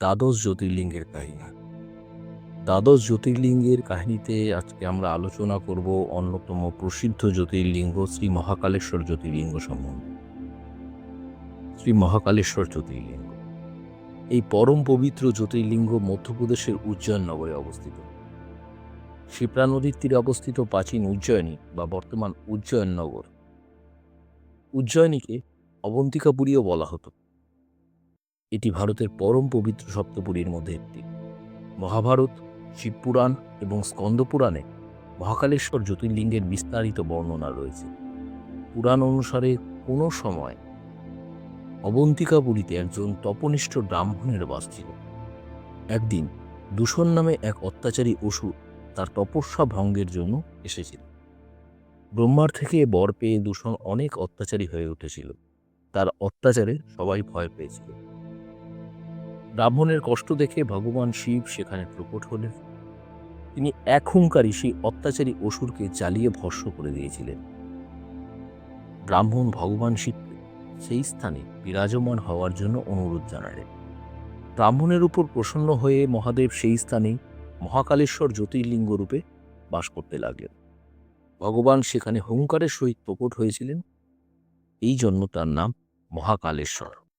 দ্বাদশ জ্যোতির্লিঙ্গের কাহিনী। দ্বাদশ জ্যোতির্লিঙ্গের কাহিনীতে আজকে আমরা আলোচনা করব অন্যতম প্রসিদ্ধ জ্যোতির্লিঙ্গ শ্রী মহাকালেশ্বর জ্যোতির্লিঙ্গ সম্বন্ধে। শ্রী মহাকালেশ্বর জ্যোতির্লিঙ্গ। এই পরম পবিত্র জ্যোতির্লিঙ্গ মধ্যপ্রদেশের উজ্জয়ন নগরে অবস্থিত। শিপ্রা নদীর তীরে অবস্থিত প্রাচীন উজ্জয়িনী বা বর্তমান উজ্জয়ন নগর। উজ্জয়িনীকে অবন্তিকাপুরীও বলা হতো। এটি ভারতের পরম পবিত্র সপ্তপুরীর মধ্যে একটি। মহাভারত, শিবপুরাণ এবং স্কন্দপুরাণে মহাকালেশ্বর জ্যোতির্লিঙ্গের বিস্তারিত বর্ণনা রয়েছে। পুরাণ অনুসারে কোনো সময় অবন্তিকাপুরীতে একজন তপনিষ্ঠ ব্রাহ্মণের বাস ছিল। একদিন দূষণ নামে এক অত্যাচারী অসুর তার তপস্যা ভঙ্গের জন্য এসেছিল। ব্রহ্মার থেকে বর পেয়ে দূষণ অনেক অত্যাচারী হয়ে উঠেছিল। তার অত্যাচারে সবাই ভয় পেয়েছিল। ব্রাহ্মণের কষ্ট দেখে ভগবান শিব সেখানে প্রকট হলেন। তিনি এক হুঙ্কারী সেই অত্যাচারী অসুরকে জ্বালিয়ে ভস্ম করে দিয়েছিলেন। ব্রাহ্মণ ভগবান শিবকে সেই স্থানে বিরাজমান হওয়ার জন্য অনুরোধ জানালেন। ব্রাহ্মণের উপর প্রসন্ন হয়ে মহাদেব সেই স্থানে মহাকালেশ্বর জ্যোতির্লিঙ্গ রূপে বাস করতে লাগলেন। ভগবান সেখানে হুঙ্কারের সহিত প্রকট হয়েছিলেন। এই জন্য তার নাম মহাকালেশ্বর।